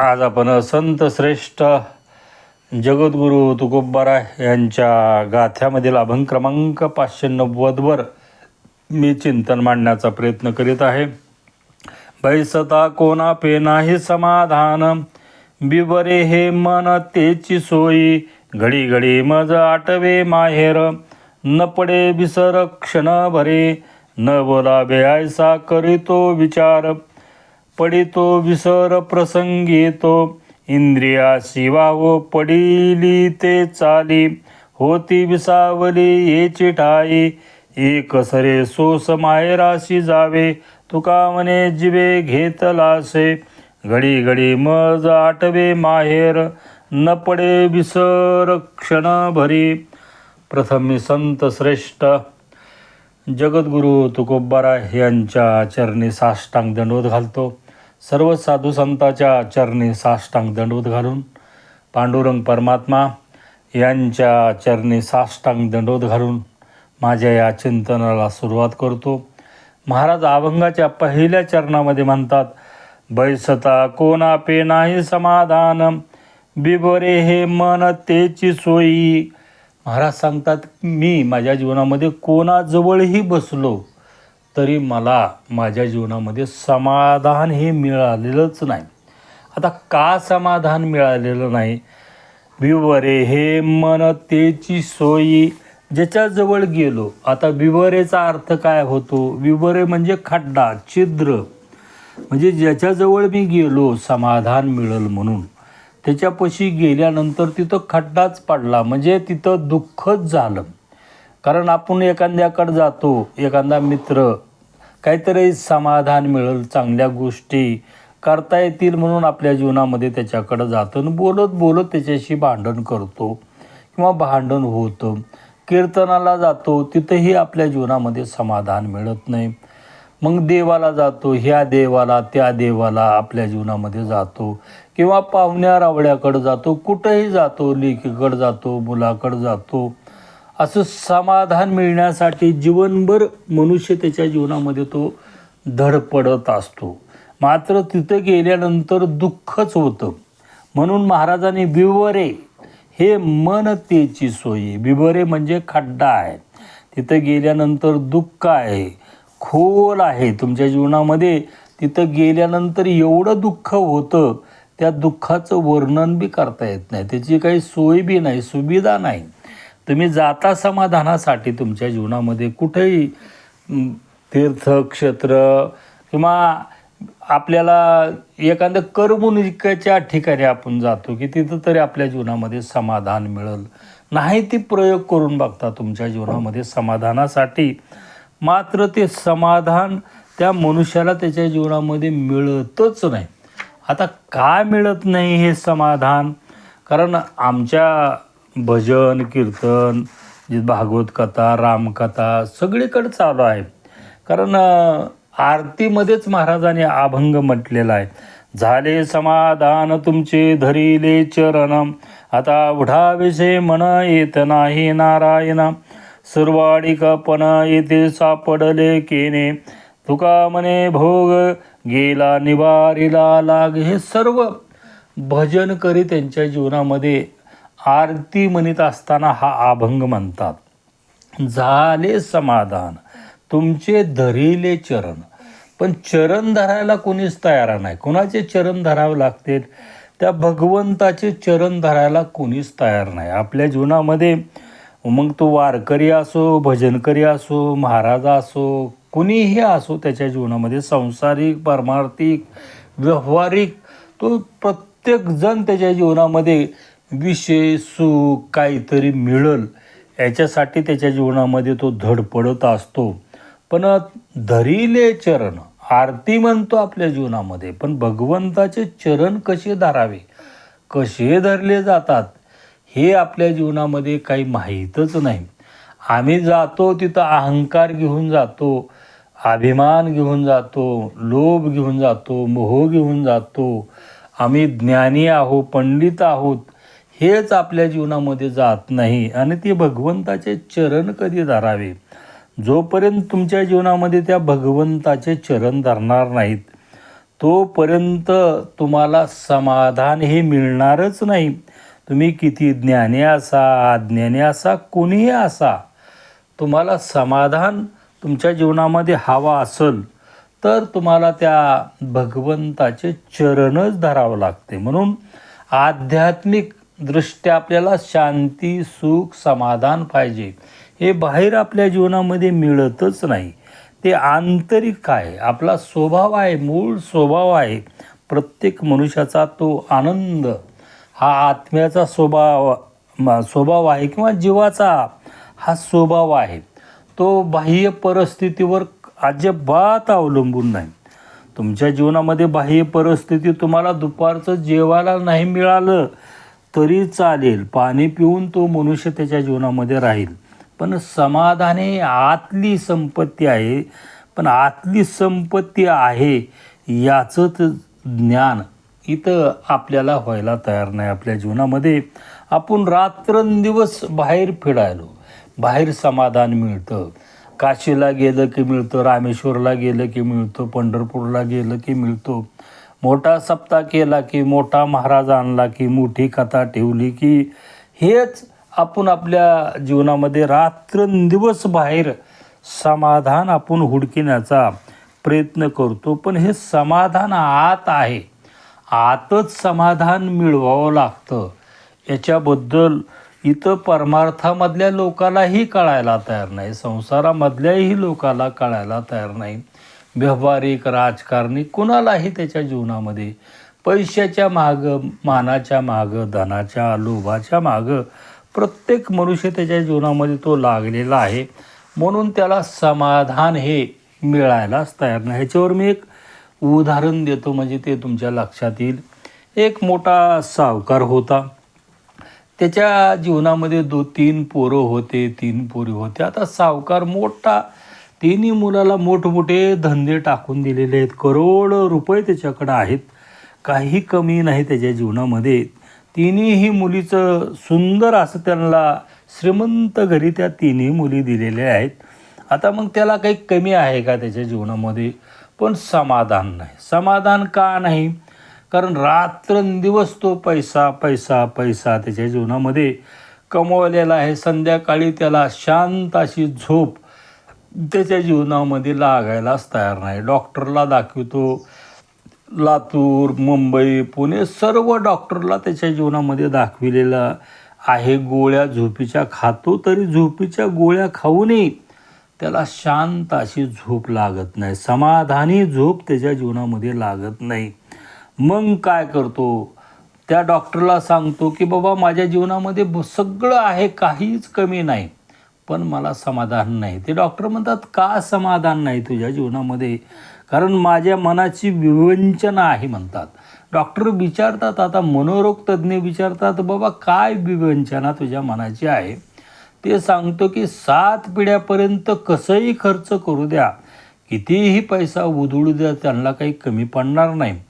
आज आपण संत श्रेष्ठ जगद्गुरू तुकोबाराय यांच्या गाथ्यामधील अभंग क्रमांक पाचशे नव्वदवर मी चिंतन मांडण्याचा प्रयत्न करीत आहे. बैसता कोणा पे नाही समाधान बिबरे हे मन तेची सोयी घडी घडी मज आटवे माहेर न पडे बिसर क्षण भरे न बोलावे ऐसा करीतो विचार. पडितो विसर प्रसंगी तो इंद्रिया शिवाव पडिली ते चाली होती विसावली येची ठाई एक सरे सोस मायराशी जावे तुका म्हणे जिवे घेतलासे घडी घडी मज आटवे माहेर न पडे विसर क्षण भरी. संत श्रेष्ठ जगद्गुरू तुकोबारा यांच्या चरणी साष्टांग दंडवत घालतो. सर्व साधू संतांच्या चरणी साष्टांग दंडवत घालून पांडुरंग परमात्मा यांच्या चरणी साष्टांग दंडवत घालून माझ्या या चिंतनाला सुरुवात करतो. महाराज अभंगाच्या पहिल्या चरणामध्ये म्हणतात बैसता कोणापे नाही समाधान बिबोरे हे मन तेची सोयी. महाराज सांगतात मी माझ्या जीवनामध्ये कोणाजवळही बसलो तरी मला माझ्या जीवनामध्ये समाधान हे मिळालेलंच नाही. आता का समाधान मिळालेलं नाही? विवरे हे मन तेची सोयी ज्याच्याजवळ गेलो आता विवरेचा अर्थ काय होतो? विवरे म्हणजे खड्डा छिद्र. म्हणजे ज्याच्याजवळ मी गेलो समाधान मिळेल म्हणून. त्याच्यापाशी गेल्यानंतर तिथं खड्डाच पडला म्हणजे तिथं दुःखच झालं. कारण आपण एखाद्याकडं जातो एखादा मित्र काहीतरी समाधान मिळेल चांगल्या गोष्टी करता येतील म्हणून आपल्या जीवनामध्ये त्याच्याकडं जातो आणि बोलत बोलत त्याच्याशी भांडण करतो किंवा भांडण होतं. कीर्तनाला जातो तिथंही आपल्या जीवनामध्ये समाधान मिळत नाही. मग देवाला जातो ह्या देवाला त्या देवाला आपल्या जीवनामध्ये जातो किंवा पाहुण्या रावळ्याकडं जातो कुठंही जातो लेकीकडं जातो मुलाकडं जातो. असं समाधान मिळण्यासाठी जीवनभर मनुष्य त्याच्या जीवनामध्ये तो धडपडत असतो. मात्र तिथं गेल्यानंतर दुःखच होतं. म्हणून महाराजांनी बिवरे हे मन तेची सोयी. बिबरे म्हणजे खड्डा आहे. तिथं गेल्यानंतर दुःख आहे. खोल आहे. तुमच्या जीवनामध्ये तिथं गेल्यानंतर एवढं दुःख होतं त्या दुःखाचं वर्णन बी करता येत नाही. त्याची काही सोय बी नाही सुविधा नाही. तुम्ही जाता समाधानासाठी तुमच्या जीवनामध्ये कुठेही तीर्थक्षेत्र किंवा आपल्याला एखाद्या करमुनिकाच्या ठिकाणी आपण जातो की तिथं तरी आपल्या जीवनामध्ये समाधान मिळेल. नाही ती प्रयोग करून बघता तुमच्या जीवनामध्ये समाधानासाठी. मात्र ते समाधान त्या मनुष्याला त्याच्या जीवनामध्ये मिळतच नाही. आता का मिळत नाही हे समाधान? कारण आमच्या भजन कीर्तन भागवत कथा रामकथा सगळीकडे चालू आहे. कारण आरतीमध्येच महाराजांनी अभंग म्हटलेला आहे. झाले समाधान तुमचे धरिले चरण. आता उठाविषय मन येत नाही नारायणा. सुरवाडिकपण येथे सापडले केने. तुका म्हणे भोग गेला निवारीला लाग. हे सर्व भजन करी त्यांच्या जीवनामध्ये आरती म्हणत असताना हा अभंग म्हणतात. झाले समाधान तुमचे धरिले चरण. पण चरण धरायला कोणीच तयार नाही. कोणाचे चरण धरावे लागते? त्या भगवंताचे चरण धरायला कोणीच तयार नाही. आपल्या जीवनामध्ये मग तो वारकरी असो भजनकरी असो महाराज असो कुणीही असो त्याच्या जीवनामध्ये सांसारिक पारमार्थिक व्यावहारिक तो प्रत्येकजण त्याच्या जीवनामध्ये विषय सुख काहीतरी मिळल. याच्यासाठी त्याच्या जीवनामध्ये तो धडपडत असतो. पण धरिले चरण आरती म्हणतो आपल्या जीवनामध्ये पण भगवंताचे चरण कसे धरावे? कसे धरले जातात? हे आपल्या जीवनामध्ये काही माहीतच नाही. आम्ही जातो तिथं अहंकार घेऊन जातो अभिमान घेऊन जातो लोभ घेऊन जातो मोह घेऊन जातो. आम्ही ज्ञानी आहो पंडित आहोत. हेच आपल्या जीवनामध्ये जात नाही आणि ते भगवंताचे चरण कधी धरावे? जोपर्यंत तुमच्या जीवनामध्ये त्या भगवंताचे चरण धरणार नाहीत तोपर्यंत तुम्हाला समाधान हे मिळणारच नाही. तुम्ही किती ज्ञानी असा अज्ञानी असा कोणीही असा. तुम्हाला समाधान तुमच्या जीवनामध्ये हवा असेल तर तुम्हाला त्या भगवंताचे चरणच धरावं लागते. म्हणून आध्यात्मिक दृष्ट्या आपल्याला शांती सुख समाधान पाहिजे. हे बाहेर आपल्या जीवनामध्ये मिळतच नाही. ते आंतरिक आहे. आपला स्वभाव आहे मूळ स्वभाव आहे. प्रत्येक मनुष्याचा तो आनंद हा आत्म्याचा स्वभाव स्वभाव आहे किंवा जीवाचा हा स्वभाव आहे. तो बाह्य परिस्थितीवर अजिबात अवलंबून नाही. तुमच्या जीवनामध्ये बाह्य परिस्थिती तुम्हाला दुपारचं जेवायला नाही मिळालं तरी चालेल. पाणी पिऊन तो मनुष्य त्याच्या जीवनामध्ये राहील. पण समाधान आतली संपत्ती आहे. पण आतली संपत्ती आहे याचं ज्ञान इथं आपल्याला व्हायला तयार नाही. आपल्या जीवनामध्ये आपण रात्रंदिवस बाहेर फिरायलो. बाहेर समाधान मिळतं. काशीला गेलं की मिळतं रामेश्वरला गेलं की मिळतं पंढरपूरला गेलं की मिळतो. मोठा सप्ताह केला की मोठा महाराज आणला की मोठी कथा ठेवली की हेच आपण आपल्या जीवनामध्ये रात्रंदिवस बाहेर समाधान आपण हुडकिण्याचा प्रयत्न करतो. पण हे समाधान आत आहे. आतच समाधान मिळवावं लागतं. याच्याबद्दल इथं परमार्थामधल्या लोकालाही कळायला तयार नाही. संसारामधल्याही लोकाला कळायला तयार नाही. व्यावहारिक राजकारणी कुणालाही त्याच्या जीवनामध्ये पैशाच्या मागं मानाच्या मागं धनाच्या लोभाच्या मागं प्रत्येक मनुष्य त्याच्या जीवनामध्ये तो लागलेला आहे. म्हणून त्याला समाधान हे मिळायलाच तयार नाही. ह्याच्यावर मी एक उदाहरण देतो म्हणजे ते तुमच्या लक्षात येईल. एक मोठा सावकार होता. त्याच्या जीवनामध्ये दो तीन पोरं होते तीन पोरी होते. आता सावकार मोठा तिन्ही मुलाला मोठमोठे धंदे टाकून दिलेले आहेत. करोड रुपये त्याच्याकडं आहेत. काही कमी नाही त्याच्या जीवनामध्ये. तिन्हीही मुलीचं सुंदर असं त्यांना श्रीमंत घरी त्या तिन्ही मुली दिलेल्या आहेत. आता मग त्याला काही कमी आहे का त्याच्या जीवनामध्ये? पण समाधान नाही. समाधान का नाही? कारण रात्रंदिवस तो पैसा पैसा पैसा त्याच्या जीवनामध्ये कमवलेला आहे. संध्याकाळी त्याला शांत अशी झोप त्याच्या जीवनामध्ये लागायलाच तयार नाही. डॉक्टरला दाखवतो. लातूर मुंबई पुणे सर्व डॉक्टरला त्याच्या जीवनामध्ये दाखविलेलं आहे. गोळ्या झोपीच्या खातो तरी झोपीच्या गोळ्या खाऊनही त्याला शांत अशी झोप लागत नाही. समाधानी झोप त्याच्या जीवनामध्ये लागत नाही. मग काय करतो? त्या डॉक्टरला सांगतो की बाबा माझ्या जीवनामध्ये सगळं आहे काहीच कमी नाही. पण मला समाधान नाही. ते डॉक्टर म्हणतात का समाधान नाही तुझ्या जीवनामध्ये? कारण माझ्या मनाची विवंचना आहे म्हणतात. डॉक्टर विचारतात आता मनोरोग तज्ज्ञ विचारतात बाबा काय विवंचना तुझ्या मनाची आहे? ते सांगतो की सात पिढ्यापर्यंत कसंही खर्च करू द्या. कितीही पैसा उधळू द्या त्यांना काही कमी पडणार नाही.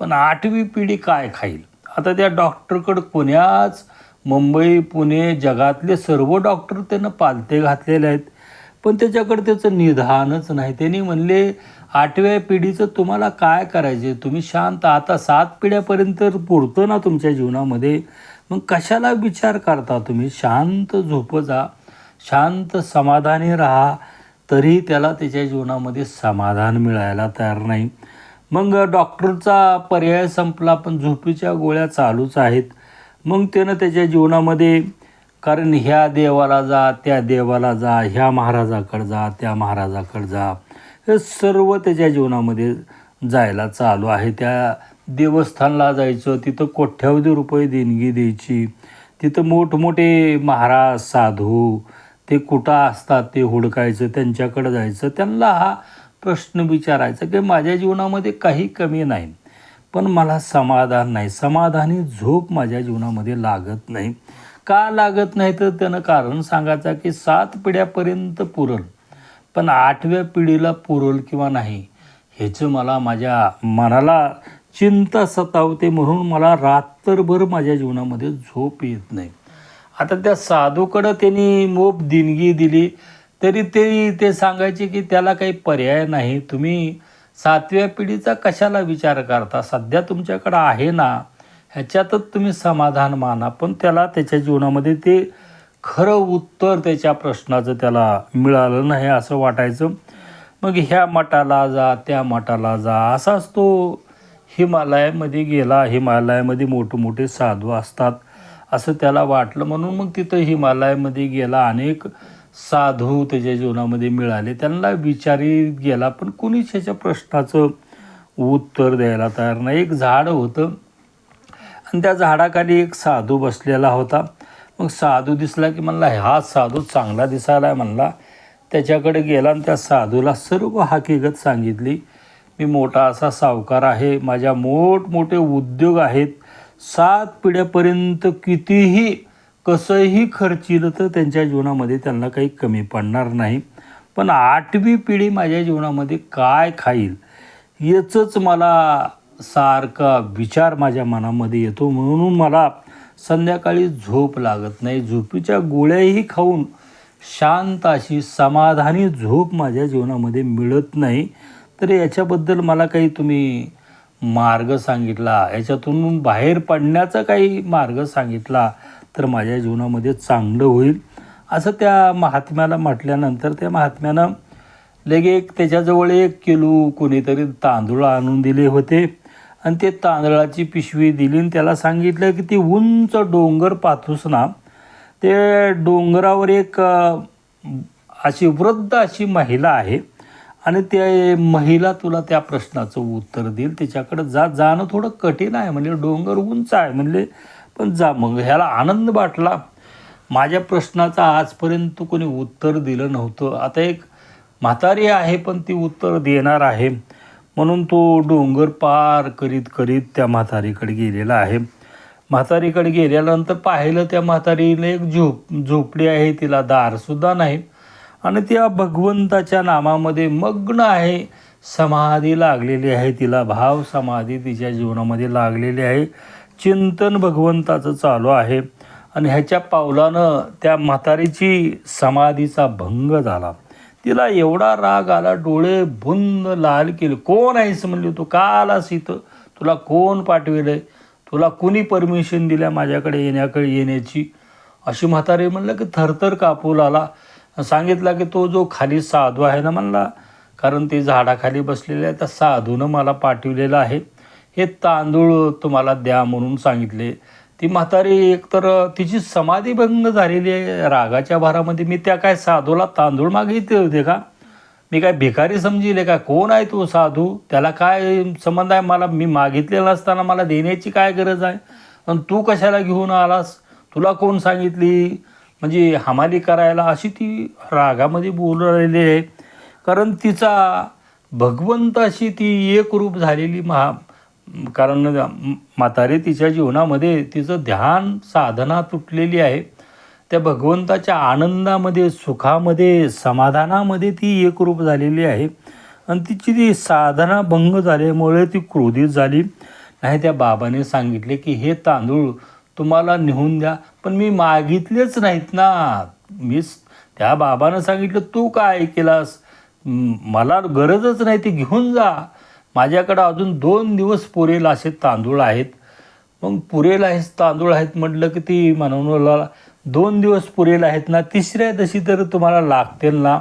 पण आठवी पिढी काय खाईल? आता त्या डॉक्टरकडं कोण्याच मुंबई पुणे जगातले सर्व डॉक्टर त्यानं पालते घातलेले आहेत. पण त्याच्याकडे त्याचं निधानच नाही. त्यांनी म्हणले आठव्या पिढीचं तुम्हाला काय करायचे तुम्ही शांत आता सात पिढ्यापर्यंत पुरतं ना तुमच्या जीवनामध्ये? मग कशाला विचार करता तुम्ही? शांत झोप जा. शांत समाधानी राहा. तरी त्याला त्याच्या जीवनामध्ये समाधान मिळायला तयार नाही. मग डॉक्टरचा पर्याय संपला पण झोपीच्या गोळ्या चालूच आहेत. मग त्यानं त्याच्या जीवनामध्ये कारण ह्या देवाला जा त्या देवाला जा ह्या महाराजाकडे जा त्या महाराजाकडे जा हे सर्व त्याच्या जीवनामध्ये जायला चालू आहे. त्या देवस्थानला जायचं तिथं कोट्यावधी रुपये देणगी द्यायची तिथं मोठमोठे महाराज साधू ते कुठं असतात ते हुडकायचं त्यांच्याकडं जायचं त्यांना हा प्रश्न विचारायचा की माझ्या जीवनामध्ये काही कमी नाही. पण मला समाधान नाही. समाधानी झोप माझ्या जीवनामध्ये लागत नाही. का लागत नाही तर त्यानं कारण सांगायचं की सात पिढ्यापर्यंत पुरल. पण आठव्या पिढीला पुरल किंवा नाही ह्याचं मला माझ्या मनाला चिंता सतावते म्हणून मला रात्रभर माझ्या जीवनामध्ये झोप येत नाही. आता त्या साधूकडं त्यांनी मोप दिनगी दिली तरी ते ते सांगायचे की त्याला काही पर्याय नाही. तुम्ही सातव्या पिढीचा कशाला विचार करता? सध्या तुमच्याकडं आहे ना? ह्याच्यातच तुम्ही समाधान माना. पण त्याला त्याच्या जीवनामध्ये ते खरं उत्तर त्याच्या प्रश्नाचं त्याला मिळालं नाही असं वाटायचं. मग ह्या मठाला जा त्या मठाला जा. असाच तो हिमालयामध्ये गेला. हिमालयामध्ये मोठमोठे साधू असतात. असं त्याला वाटलं. म्हणून मग तिथं हिमालयामध्ये गेला. अनेक साधू त्याच्या जीवनामध्ये मिळाले. त्यांना विचारी गेला पण कुणीच ह्याच्या प्रश्नाचं उत्तर द्यायला तयार नाही. एक झाड होतं आणि त्या झाडाखाली एक साधू बसलेला होता. मग साधू दिसला की म्हणला हा साधू चांगला दिसायला आहे म्हणला. त्याच्याकडे गेला आणि त्या साधूला सर्व हकीकत सांगितली. मी मोठा असा सावकार आहे माझ्या मोठमोठे उद्योग आहेत. सात पिढ्यापर्यंत कितीही कसंही खर्चिलं तर त्यांच्या जीवनामध्ये त्यांना काही कमी पडणार नाही. पण आठवी पिढी माझ्या जीवनामध्ये काय खाईल याचंच मला सारखा विचार माझ्या मनामध्ये येतो. म्हणून मला संध्याकाळी झोप लागत नाही. झोपीच्या गोळ्याही खाऊन शांत अशी समाधानी झोप माझ्या जीवनामध्ये मिळत नाही. तर याच्याबद्दल मला काही तुम्ही मार्ग सांगितला? याच्यातून बाहेर पडण्याचा काही मार्ग सांगितला? तर माझ्या जीवनामध्ये चांगलं होईल. असं त्या महात्म्याला म्हटल्यानंतर त्या महात्म्यानं लगे एक त्याच्याजवळ एक किलो कोणीतरी तांदूळ आणून दिले होते. आणि ते तांदळाची पिशवी दिली आणि त्याला सांगितलं की ती उंच डोंगर पाथूस ना ते डोंगरावर एक अशी वृद्ध अशी महिला आहे आणि ते महिला तुला त्या प्रश्नाचं उत्तर देईल. त्याच्याकडे जा जाणं थोडं कठीण आहे. म्हणजे डोंगर उंच आहे. म्हणले पण जा मग ह्याला आनंद वाटला. माझ्या प्रश्नाचा आजपर्यंत कोणी उत्तर दिलं नव्हतं. आता एक म्हातारी आहे पण ती उत्तर देणार आहे. म्हणून तो डोंगर पार करीत करीत त्या म्हातारीकडे गेलेला आहे. म्हातारीकडे गेल्यानंतर पाहिलं त्या म्हातारीने एक झोप झोपडी आहे तिला दारसुद्धा नाही. आणि त्या भगवंताच्या नामामध्ये मग्न आहे. समाधी लागलेली आहे तिला भाव समाधी तिच्या जीवनामध्ये लागलेली आहे. चिंतन भगवंताचं चालू आहे आणि ह्याच्या पावलानं त्या म्हातारीची समाधीचा भंग झाला. तिला एवढा राग आला डोळे बुंद लाल केले. कोण आहेस? म्हणली तू. का आलास इथं. तुला कोण पाठविलंय? तुला कुणी परमिशन दिल्या माझ्याकडे येण्याकडे येण्याची? अशी म्हातारी म्हणलं की थरथर कापू आला. सांगितला की तो जो खाली साधू आहे ना म्हणला कारण ते झाडाखाली बसलेले आहे त्या साधूनं मला पाठविलेलं आहे. हे तांदूळ तुम्हाला द्या म्हणून सांगितले. ती म्हातारी एकतर तिची समाधीभंग झालेली आहे. रागाच्या भारामध्ये मी त्या काय साधूला तांदूळ मागितले होते का? मी काय भिकारी समजिले का? कोण आहे तो साधू? त्याला काय संबंध आहे? मला मी मागितलेला असताना मला देण्याची काय गरज आहे? पण तू कशाला घेऊन आलास? तुला कोण सांगितली? म्हणजे हमाली करायला अशी ती रागामध्ये बोलू राहिली आहे. कारण तिचा भगवंताशी ती एकरूप झालेली महा कारण म्हातारे तिच्या जीवनामध्ये तिचं ध्यान साधना तुटलेली आहे. त्या भगवंताच्या आनंदामध्ये सुखामध्ये समाधानामध्ये ती एकरूप झालेली आहे. आणि तिची ती साधना भंग झाल्यामुळे ती क्रोधित झाली. नाही त्या बाबाने सांगितले की हे तांदूळ तुम्हाला नेऊन द्या पण मी मागितलेच नाहीत ना. मी त्या बाबानं सांगितलं तू काय केलास मला गरजच नाही ती घेऊन जा. माझ्याकडं अजून दोन दिवस पुरेल असे तांदूळ आहेत. मग पुरेल आहे तांदूळ आहेत म्हटलं की ती म्हणून दोन दिवस पुरेल आहेत ना तिसऱ्या तशी तर तुम्हाला लागतील ना.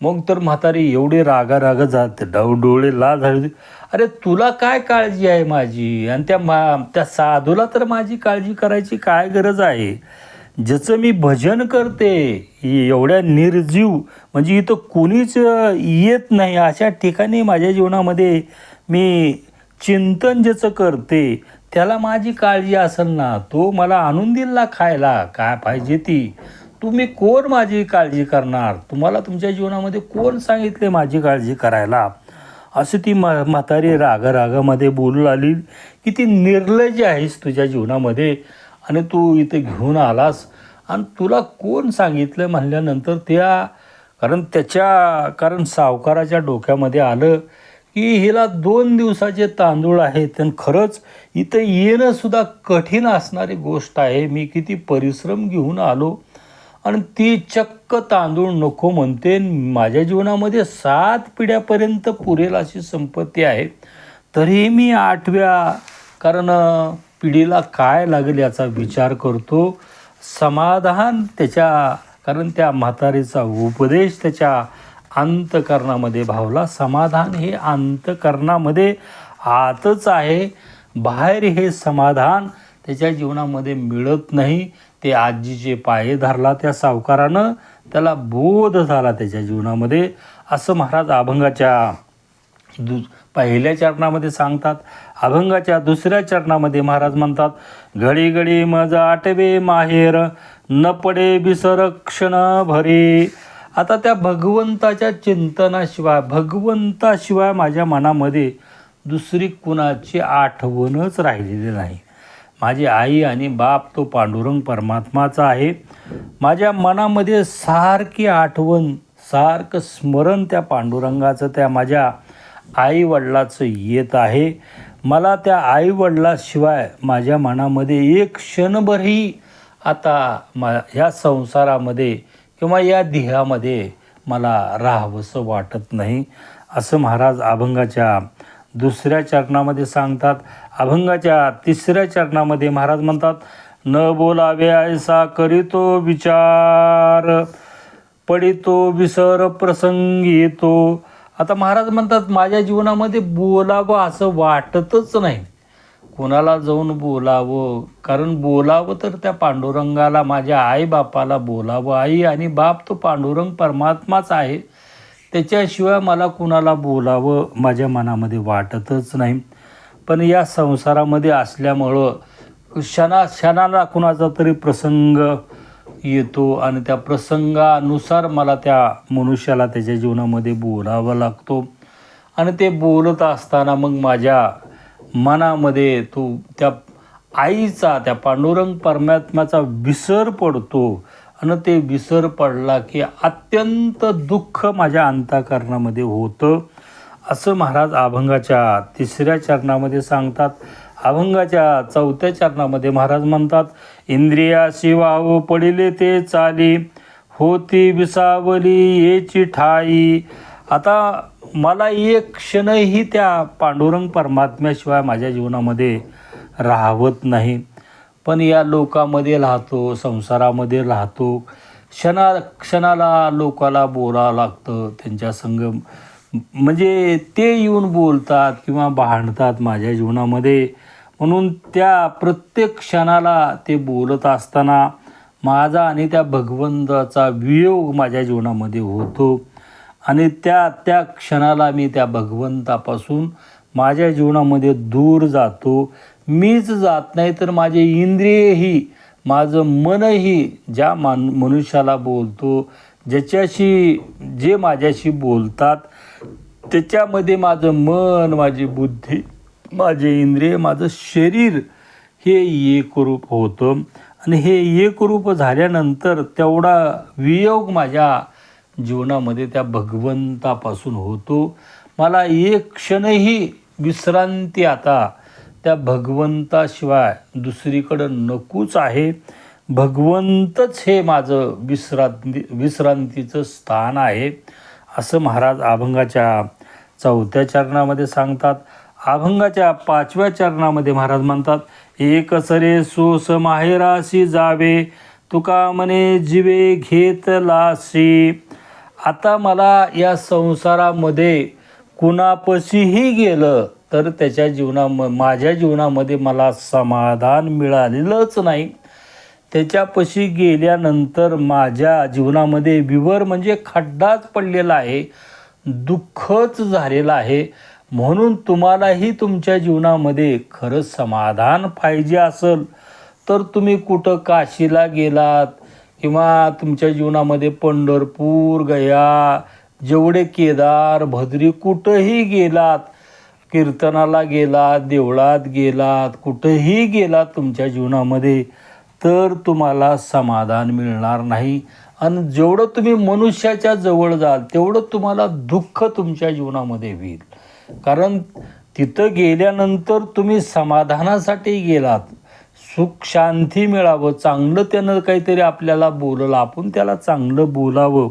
मग तर म्हातारी एवढी रागा रागा जाते डव डोळे ला झाले अरे तुला काय काळजी आहे माझी? आणि त्या मा त्या साधूला तर माझी काळजी करायची काय गरज आहे? ज्याचं मी भजन करते एवढ्या निर्जीव म्हणजे इथं कोणीच येत नाही. अशा ठिकाणी माझ्या जीवनामध्ये मी चिंतन ज्याचं करते त्याला माझी काळजी असेल ना तो मला आणून दिल ना खायला काय पाहिजे ती. तुम्ही कोण माझी काळजी करणार? तुम्हाला तुमच्या जीवनामध्ये कोण सांगितले माझी काळजी करायला? असं ती म म्हातारी रागारागामध्ये बोलू लागली की ती निर्लज्ज आहेस तुझ्या जीवनामध्ये. आणि तू इथे घेऊन आलास. आणि तुला कोण सांगितलं म्हणल्यानंतर त्या कारण त्याच्या कारण सावकाराच्या डोक्यामध्ये आलं की हिला दोन दिवसाचे तांदूळ आहेत आणि खरंच इथं येणंसुद्धा कठीण असणारी गोष्ट आहे. मी किती परिश्रम घेऊन आलो आणि ती चक्क तांदूळ नको म्हणते. माझ्या जीवनामध्ये सात पिढ्यापर्यंत पुरेल अशी संपत्ती आहे. तरीही मी आठव्या कारण पिढीला काय लागेल याचा विचार करतो. समाधान त्याच्या कारण त्या म्हातारीचा उपदेश त्याच्या अंतकरणामध्ये भावला समाधान हे अंतकरणामध्ये आतच आहे. बाहेर हे समाधान त्याच्या जीवनामध्ये मिळत नाही. ते आजीचे पाये धरला त्या सावकारानं त्याला बोध झाला त्याच्या जीवनामध्ये. असं महाराज अभंगाच्या दु पहिल्या चरणामध्ये सांगतात अभंगाच्या दुसऱ्या चरणामध्ये महाराज म्हणतात घडी घडी मज आटवे माहेर न पडे बिसर क्षण भरे. आता त्या भगवंताच्या चिंतनाशिवाय भगवंताशिवाय माझ्या मनामध्ये दुसरी कुणाची आठवणच राहिलेली नाही. माझी आई आणि बाप तो पांडुरंग परमात्माचा आहे. माझ्या मनामध्ये सारखी आठवण सारखं स्मरण त्या पांडुरंगाचं त्या माझ्या आई वडिलाचं येत आहे. मला त्या आई वडिलाशिवाय माझ्या मनामध्ये एक क्षणभरही आता मा ह्या संसारामध्ये किंवा या देहामध्ये मला राहावंसं वाटत नाही. असं महाराज अभंगाच्या दुसऱ्या चरणामध्ये सांगतात. अभंगाच्या तिसऱ्या चरणामध्ये महाराज म्हणतात न बोलावे ऐसा करीतो विचार पडितो विसर प्रसंगी येतो आता महाराज म्हणतात माझ्या जीवनामध्ये बोलावं असं वाटतच नाही. कोणाला जाऊन बोलावं? कारण बोलावं तर त्या पांडुरंगाला माझ्या आई बापाला बोलावं. आई आणि बाप तो पांडुरंग परमात्माच आहे. त्याच्याशिवाय मला कुणाला बोलावं माझ्या मनामध्ये वाटतच नाही. पण या संसारामध्ये असल्यामुळं क्षणा क्षणाला कुणाचा तरी प्रसंग येतो आणि त्या प्रसंगानुसार मला त्या मनुष्याला त्याच्या जीवनामध्ये बोलावं लागतो. आणि ते बोलत असताना मग माझ्या मनामध्ये तो त्या आईचा त्या पांडुरंग परमात्म्याचा विसर पडतो. आणि ते विसर पडला की अत्यंत दुःख माझ्या अंतःकरणामध्ये होतं. असं महाराज अभंगाच्या तिसऱ्या चरणामध्ये सांगतात. अभंगाच्या चौथ्या चरणामध्ये महाराज म्हणतात इंद्रिया शिवाव पडिले ते चाली होती विसावली येची ठाई आता मला एक क्षणही त्या पांडुरंग परमात्म्याशिवाय माझ्या जीवनामध्ये राहवत नाही. पण या लोकामध्ये राहतो संसारामध्ये राहतो. क्षणा क्षणाला लोकाला बोलावं लागतं त्यांच्या संग म्हणजे ते येऊन बोलतात किंवा भांडतात माझ्या जीवनामध्ये. म्हणून त्या प्रत्येक क्षणाला ते बोलत असताना माझा आणि त्या भगवंताचा वियोग माझ्या जीवनामध्ये होतो. आणि त्या त्या क्षणाला मी त्या भगवंतापासून माझ्या जीवनामध्ये दूर जातो. मीच जात नाही तर माझे इंद्रियही माझं मनही ज्या मान मनुष्याला बोलतो ज्याच्याशी जे माझ्याशी बोलतात त्याच्यामध्ये माझं मन माझी बुद्धी माझे इंद्रिय माझं शरीर हे एकरूप होतं. आणि हे एकरूप झाल्यानंतर तेवढा वियोग माझ्या जीवनामध्ये त्या भगवंतापासून होतो. मला एक क्षणही विश्रांती आता त्या भगवंताशिवाय दुसरीकडं नकोच आहे. भगवंतच हे माझं विश्रांती विश्रांतीचं स्थान आहे असं महाराज अभंगाच्या चौथ्या चरणामध्ये सांगतात अभंगाच्या पाचव्या चरणामध्ये महाराज म्हणतात एक सरे सोस माहेराशी जावे तुका म्हणे जीवे घेतलाशी आता मला या संसारामध्ये कुणापशीही गेलं तर त्याच्या जीवना माझ्या जीवनामध्ये मला समाधान मिळालेलंच नाही. त्याच्यापाशी गेल्यानंतर माझ्या जीवनामध्ये विवर म्हणजे खड्डाच पडलेला आहे. दुःखच झालेलं आहे. म्हणून तुम्हालाही तुमच्या जीवनामध्ये खरं समाधान पाहिजे असेल तर तुम्ही कुठं काशीला गेलात किंवा तुमच्या जीवनामध्ये पंढरपूर गया जेवढे केदार भद्री कुठंही गेलात कीर्तनाला गेलात देवळात गेलात कुठंही गेलात तुमच्या जीवनामध्ये तर तुम्हाला समाधान मिळणार नाही. आणि जेवढं तुम्ही मनुष्याच्या जवळ जाल तेवढं तुम्हाला दुःख तुमच्या जीवनामध्ये होईल. कारण तिथं गेल्यानंतर तुम्ही समाधानासाठी गेलात. सुख शांती मिळावं चांगलं त्यानं काहीतरी आपल्याला बोललं आपण त्याला चांगलं बोलावं.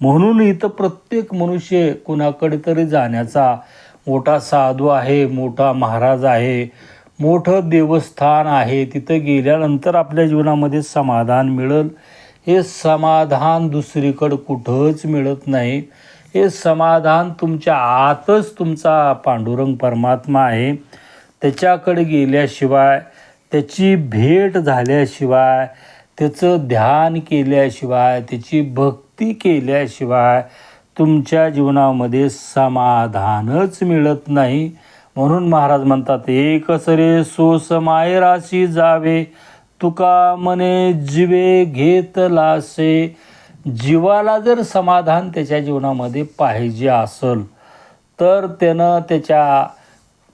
म्हणून इथं प्रत्येक मनुष्य कुणाकडे तरी जाण्याचा मोठा साधू आहे मोठा महाराज आहे मोठं देवस्थान आहे. तिथं गेल्यानंतर आपल्या जीवनामध्ये समाधान मिळेल. हे समाधान दुसरीकडं कुठंच मिळत नाही. हे समाधान तुमच्या आतच तुमचा पांडुरंग परमात्मा आहे. त्याच्याकडे गेल्याशिवाय त्याची भेट झाल्याशिवाय त्याचं ध्यान केल्याशिवाय त्याची भक्ती केल्याशिवाय तुमच्या जीवनामध्ये समाधानच मिळत नाही. म्हणून महाराज म्हणतात एकसरे रे सोस जावे तुका मने जीवे घेतलासे. जीवाला जर समाधान त्याच्या जीवनामध्ये पाहिजे असल तर त्यानं त्याच्या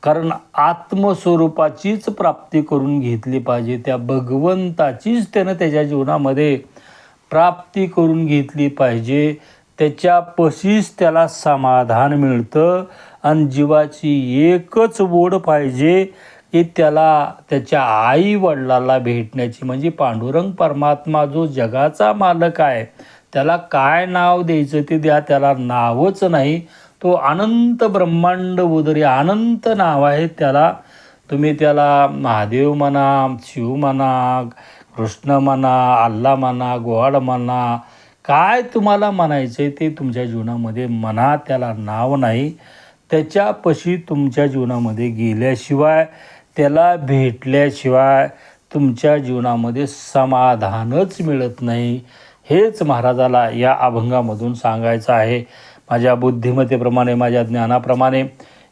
कारण आत्मस्वरूपाचीच प्राप्ती करून घेतली पाहिजे. त्या भगवंताचीच त्यानं त्याच्या जीवनामध्ये प्राप्ती करून घेतली पाहिजे. त्याच्या पशीच त्याला समाधान मिळतं आणि जीवाची एकच ओढ पाहिजे. की त्याला त्याच्या आई वडिलाला भेटण्याची म्हणजे पांडुरंग परमात्मा जो जगाचा मालक आहे त्याला काय नाव द्यायचं ते द्या त्याला नावच नाही. तो अनंत ब्रह्मांड उदरी अनंत नाव आहे त्याला. तुम्ही त्याला महादेव म्हणा शिव म्हणा कृष्ण म्हणा अल्ला म्हणा गोवाड म्हणा काय तुम्हाला म्हणायचं आहे ते तुमच्या जीवनामध्ये म्हणा त्याला नाव नाही. त्याच्यापाशी तुमच्या जीवनामध्ये गेल्याशिवाय त्याला भेटल्याशिवाय तुमच्या जीवनामध्ये समाधानच मिळत नाही. हेच महाराजाला या अभंगामधून सांगायचं आहे. माझ्या बुद्धिमत्तेप्रमाणे माझ्या ज्ञानाप्रमाणे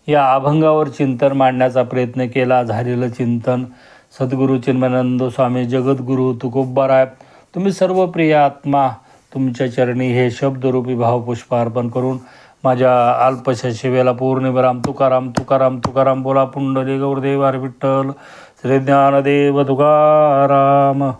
या अभंगावर चिंतन मांडण्याचा प्रयत्न केला. झालेलं चिंतन सद्गुरू चिन्मानंद स्वामी जगद्गुरू तुकोबाराय तुम्ही सर्व प्रिय आत्मा तुमच्या चरणी हे शब्दरूपी भावपुष्प अर्पण करून माझ्या अल्पशा शिवेला पौर्णिमराम तुकाराम तुकाराम तुकाराम बोला पुंडली गौरदेव विठ्ठल श्री ज्ञानदेव तुकाराम.